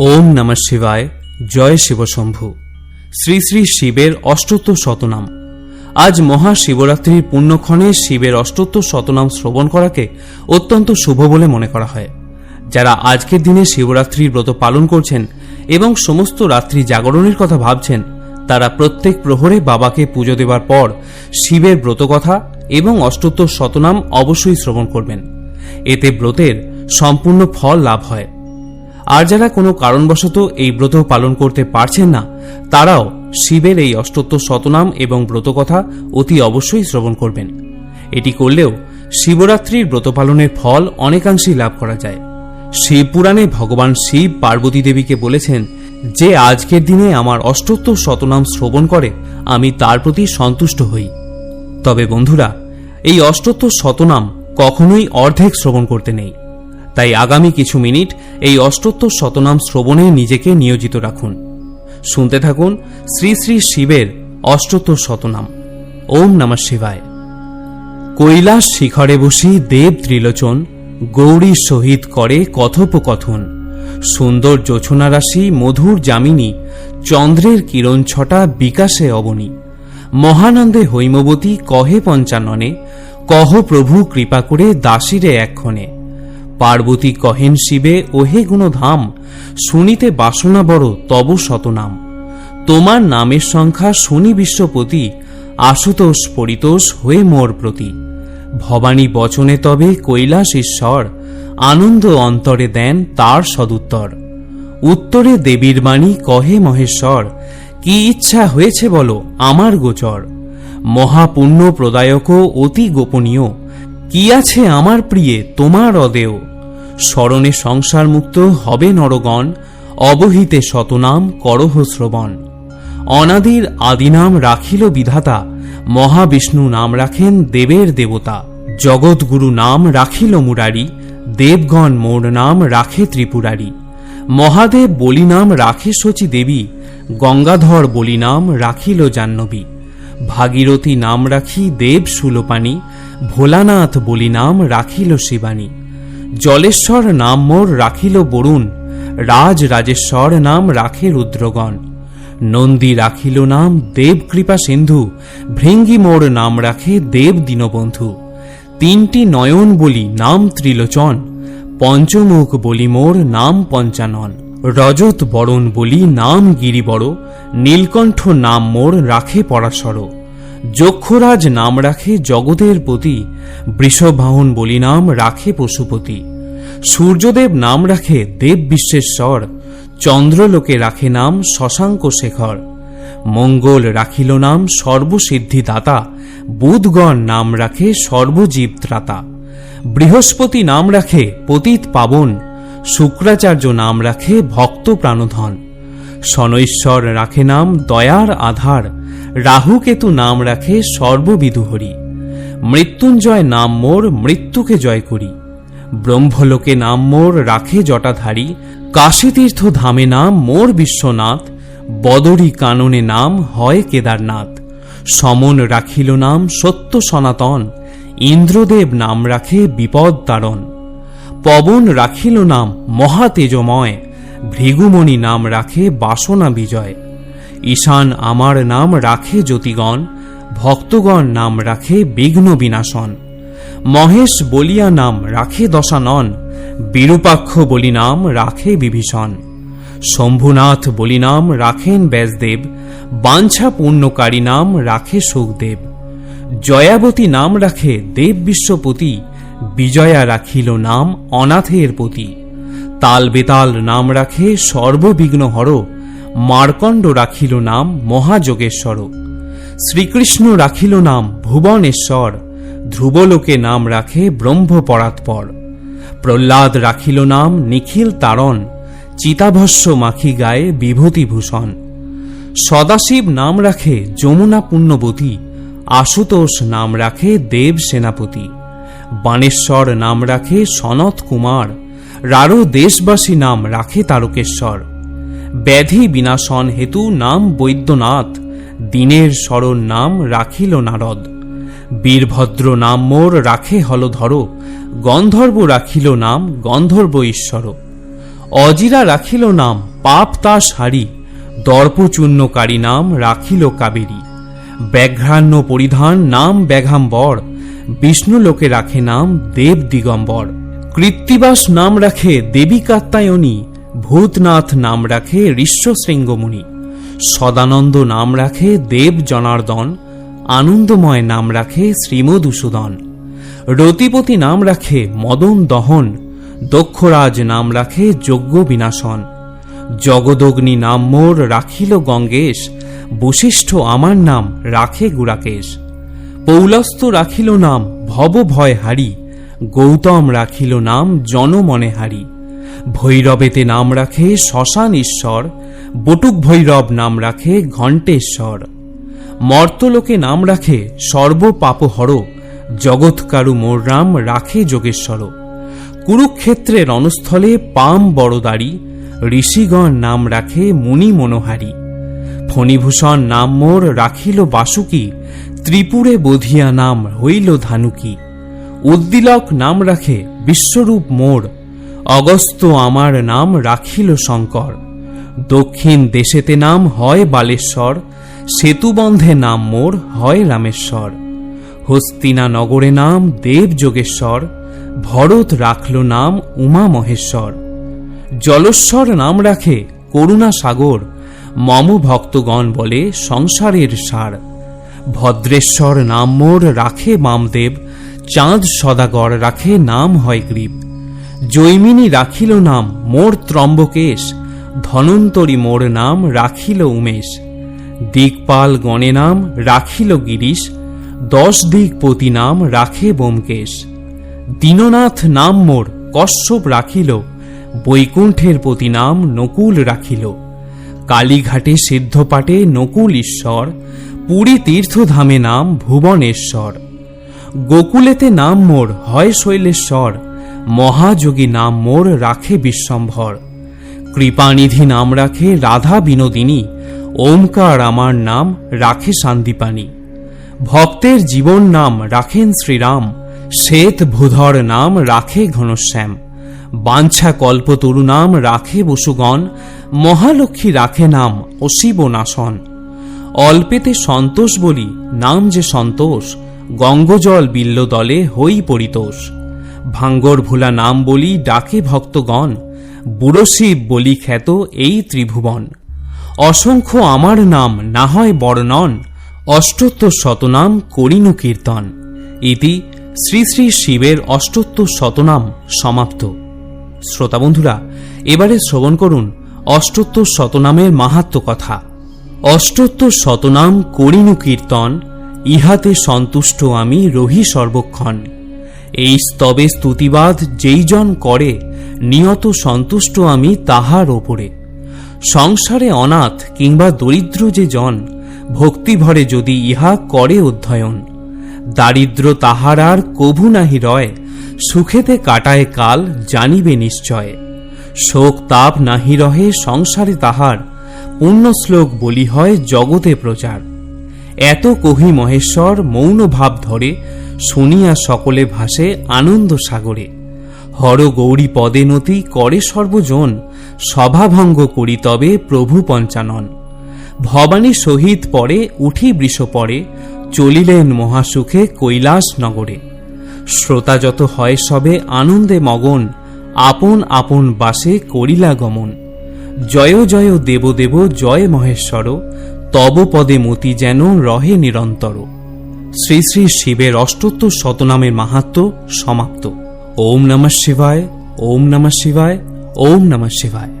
ওম নমঃ শিবায়, জয় শিবশম্ভু শ্রী শ্রী শিবের অষ্টোত্তর শতনাম। আজ মহাশিবরাত্রির পুণ্যক্ষণে শিবের অষ্টোত্তর শতনাম শ্রবণ করাকে অত্যন্ত শুভ বলে মনে করা হয়। যারা আজকের দিনে শিবরাত্রির ব্রত পালন করছেন এবং সমস্ত রাত্রি জাগরণের কথা ভাবছেন, তারা প্রত্যেক প্রহরে বাবাকে পুজো দেবার পর শিবের ব্রতকথা এবং অষ্টোত্তর শতনাম অবশ্যই শ্রবণ করবেন। এতে ব্রতের সম্পূর্ণ ফল লাভ হয়। আর যারা কোনো কারণবশত এই ব্রত পালন করতে পারছেন না, তারাও শিবের এই অষ্টোত্তর শতনাম এবং ব্রতকথা অতি অবশ্যই শ্রবণ করবেন। এটি করলেও শিবরাত্রির ব্রত পালনের ফল অনেকাংশেই লাভ করা যায়। শিবপুরাণে ভগবান শিব পার্বতী দেবীকে বলেছেন, যে আজকের দিনে আমার অষ্টোত্তর শতনাম শ্রবণ করে, আমি তার প্রতি সন্তুষ্ট হই। তবে বন্ধুরা, এই অষ্টোত্তর শতনাম কখনোই অর্ধেক শ্রবণ করতে নেই। তাই আগামী কিছু মিনিট এই অষ্টোত্তর শতনাম শ্রবণে নিজেকে নিয়োজিত রাখুন। শুনতে থাকুন শ্রী শ্রী শিবের অষ্টোত্তর শতনাম। ওম নমঃ শিবায়। কৈলাস শিখরে বসি দেব ত্রিলোচন, গৌরী সহিত করে কথোপকথন। সুন্দর যোছনা রাশি মধুর যামিনী, চন্দ্রের কিরণ ছটা বিকাশে অবনী। মহানন্দে হৈমবতী কহে পঞ্চাননে, কহ প্রভু কৃপা করে দাসীরে এক্ষণে পার্বতী কহেন শিবে, ওহে গুণধাম, শুনিতে বাসনা বড়, তব শতনাম। তোমার নামের সংখ্যা শুনি বিশ্বপতি, আশুতোষ পরিতোষ হয়ে মোর প্রতি। ভবানী বচনে তবে কৈলাস ঈশ্বর, আনন্দ অন্তরে দেন তার সদুত্তর। উত্তরে দেবীর বাণী কহে মহেশ্বর, কি ইচ্ছা হয়েছে বলো, আমার গোচর। মহাপুণ্য প্রদায়ক অতি গোপনীয়। কি আছে আমার প্রিয়ে তোমার অদেয় স্মরণে সংসার মুক্ত হবে নরগণ, অবহিতে শতনাম করহ শ্রবণ। অনাদির আদিনাম রাখিল বিধাতা, মহাবিষ্ণু নাম রাখেন দেবের দেবতা। জগৎগুরু নাম রাখিল মুরারি, দেবগণ মোর নাম রাখে ত্রিপুরারি। মহাদেব বলি নাম রাখে শচী দেবী, গঙ্গাধর বলি নাম রাখিল জাহ্নবী। ভাগীরথী নাম রাখি দেব সুলোপানি ভোলানাথ বলি নাম রাখিল শিবানী। জলেশ্বর নাম মোর রাখিল বরুণ। রাজ রাজেশ্বর নাম রাখে রুদ্রগণ। নন্দী রাখিল নাম দেব কৃপা সিন্ধু। ভৃঙ্গি মোর নাম রাখে দেব দীনবন্ধু। তিনটি নয়ন বলি নাম ত্রিলোচন। পঞ্চমুখ বলি মোর নাম পঞ্চানন। রজত বরণ বলি নাম গিরিবর। নীলকণ্ঠ নাম মোর রাখে পরাশর। যক্ষরাজ নাম রাখে জগতের পতি বৃষবাহন বলি নাম রাখে পশুপতি। সূর্যদেব নাম রাখে দেব বিশ্বেশ্বর চন্দ্রলোকে রাখে নাম শশাঙ্ক শেখর। মঙ্গল রাখিল নাম সর্বসিদ্ধিদাতা, বুধগণ নাম রাখে সর্বজীব ত্রাতা বৃহস্পতি নাম রাখে পতিত পাবন, শুক্রাচার্য নাম রাখে ভক্ত প্রাণধন। শনৈশ্বর রাখে নাম দয়ার আধার, রাহুকেতু নাম রাখে সর্ববিদুহরি। মৃত্যুঞ্জয় নাম মোর, মৃত্যুকে জয় করি। ব্রহ্মলোকে নাম মোর, রাখে জটাধারী। কাশীতীর্থ ধামে নাম মোর বিশ্বনাথ। বদরী কাননে নাম হয় কেদারনাথ। সমন রাখিল নাম সত্য সনাতন। ইন্দ্রদেব নাম রাখে বিপদ তারণ। পবন রাখিল নাম মহাতেজময়। ভৃগুমণি নাম রাখে বাসনা বিজয়। ঈশান আমার নাম রাখে জ্যোতিগণ, ভক্তগণ নাম রাখে বিঘ্ন বিনাশন। মহেশ বলিয়া নাম রাখে দশানন, বিরূপাক্ষ বলি নাম রাখে বিভীষণ। শম্ভুনাথ বলি নাম রাখেন ব্যাসদেব, বাঞ্ছা পূর্ণকারী নাম রাখে সুখদেব। জয়াবতী নাম রাখে দেব বিশ্বপতি, বিজয়া রাখিল নাম অনাথের পতি। তাল বেতাল নাম রাখে সর্ববিঘ্ন হর, মার্কণ্ড রাখিল নাম মহাযোগেশ্বর, শ্রীকৃষ্ণ রাখিল নাম ভুবনেশ্বর, ধ্রুবলোকে নাম রাখে ব্রহ্মপরাৎপর, প্রহ্লাদ রাখিল নাম নিখিল তারণ চিতাভস্য মাখি গায়ে বিভূতিভূষণ, সদাশিব নাম রাখে যমুনা পুণ্যবতী, আশুতোষ নাম রাখে দেব সেনাপতি, বাণেশ্বর নাম রাখে সনত কুমার রারো দেশবাসী নাম রাখে তারকেশ্বর। ব্যাধি বিনাশন হেতু নাম বৈদ্যনাথ, দিনের স্মরণ নাম রাখিল নারদ। বীরভদ্র নাম মোর রাখে হলধর, গন্ধর্ব রাখিল নাম গন্ধর্ব ঈশ্বর। অজিরা রাখিল নাম পাপ তা সারি দর্পচূর্ণকারী নাম রাখিল কাবেরী। ব্যাঘ্রাণ্য পরিধান নাম ব্যাঘাম্বর বিষ্ণু লোকে রাখে নাম দেব দিগম্বর। কৃত্তিবাস নাম রাখে দেবী কাত্তায়নী ভূতনাথ নাম রাখে ঋষ্য শৃঙ্গমুনি সদানন্দ নাম রাখে দেব জনার্দন, আনন্দময় নাম রাখে শ্রীমধুসূদন, রতিপতি নাম রাখে মদন দহন, দক্ষরাজ নাম রাখে যজ্ঞ বিনাশন, জগদগ্নি নাম মোর রাখিল গঙ্গেশ, বশিষ্ঠ আমার নাম রাখে গুরাকেশ পৌলস্ত রাখিল নাম ভব ভয় হারি গৌতম রাখিল নাম জনমনে হারি ভৈরবেতে নাম রাখে শ্মশান ঈশ্বর, বটুক ভৈরব নাম রাখে ঘণ্টেশ্বর। মর্তলোকে নাম রাখে সর্বপাপহর, জগৎকারু মোর মোররাম রাখে যোগেশ্বর। কুরুক্ষেত্রে রণস্থলে পাম বড়দারি, ঋষিগণ নাম রাখে মুনি মনোহারী। ফণিভূষণ নাম মোর রাখিল বাসুকি, ত্রিপুরে বধিয়া নাম হইল ধানুকি। উদ্দিলক নাম রাখে বিশ্বরূপ মোর। অগস্ত আমার নাম রাখিল শঙ্কর। দক্ষিণ দেশেতে নাম হয় বালেশ্বর সেতুবন্ধে নাম মোর হয় রামেশ্বর। হস্তিনা নগরে নাম দেব যোগেশ্বর, ভরত রাখল নাম উমা মহেশ্বর। জলস্বর নাম রাখে করুণা সাগর, মম ভক্তগণ বলে সংসারের সার। ভদ্রেশ্বর নাম মোর রাখে বামদেব চাঁদ সদাগর রাখে নাম হয় গ্রীব। জৈমিনী রাখিল নাম মোর ত্রম্বকেশ, ধনন্তরী মোর নাম রাখিল উমেশ। দিকপাল গণে নাম রাখিল গিরিশ, দশ দিকপতি নাম রাখে বোমকেশ। দীননাথ নাম মোর কশ্যপ রাখিল, বৈকুণ্ঠের প্রতি নাম নকুল রাখিল। কালীঘাটে সিদ্ধপাটে নকুল ঈশ্বর, পুরী তীর্থধামে নাম ভুবনেশ্বর। গোকুলেতে নাম মোর, হয় শৈলেশ্বর। মহাযোগী নাম মোর রাখে বিশ্বম্ভর। কৃপানিধি নাম রাখে রাধা বিনোদিনী। ওমকার আমার নাম রাখে শান্তিপানি ভক্তের জীবন নাম রাখেন শ্রীরাম। শ্বেত ভূধর নাম রাখে ঘনশ্যাম। বাঞ্ছা কল্পতরু নাম রাখে বসুগণ। মহালক্ষ্মী রাখে নাম অশিব নাশন অল্পেতে সন্তোষ বলি, নাম যে সন্তোষ গঙ্গজল বিল্ল দলে হই পরিতোষ। ভাঙ্গর ভোলা নাম বলি ডাকে ভক্তগণ বুড়ো শিব বলি খ্যাত এই ত্রিভুবন। অসংখ্য আমার নাম না হয় বর্ণন অষ্টোত্তর শতনাম করিনু কীর্তন। ইতি শ্রী শ্রী শিবের অষ্টোত্তর শতনাম সমাপ্ত। শ্রোতা বন্ধুরা, এবারে শ্রবণ করুন অষ্টোত্তর শতনামের মাহাত্ম কথা। অষ্টোত্তর শতনাম করিনু কীর্তন ইহাতে সন্তুষ্ট আমি রহি সর্বক্ষণ। এই স্তবে স্তুতিবাদ যেইজন করে, নিয়ত সন্তুষ্ট আমি তাহার ওপরে। সংসারে অনাথ কিংবা দরিদ্র যে জন, ভক্তিভরে যদি ইহা করে অধ্যয়ন। দারিদ্র তাহার আর কভু নাহি রয়, সুখেতে কাটায় কাল জানিবে নিশ্চয়। শোক তাপ নাহি রহে সংসারে তাহার পুণ্য শ্লোক বলি হয় জগতে প্রচার। এত কহি মহেশ্বর মৌন ভাব ধরে, শুনিয়া সকলে ভাসে আনন্দ সাগরে। হর গৌরী পদে নতি করে সর্বজন, সভাভঙ্গ করি তবে প্রভু পঞ্চানন। ভবানী সহিত পরে উঠি বৃষ পরে, চলিলেন মহাসুখে কৈলাস নগরে। শ্রোতা যত হয় সবে আনন্দে মগন, আপন আপন বাসে করিলা গমন। জয় জয় দেব দেব, জয় মহেশ্বর তব পদে মতি যেন রহে নিরন্তর। শ্রী শ্রী শিবের অষ্টোত্তর শতনামের মাহাত্ম সমাপ্ত। ওম নমঃ শিবায়, ওম নমঃ শিবায়, ওম নমঃ শিবায়।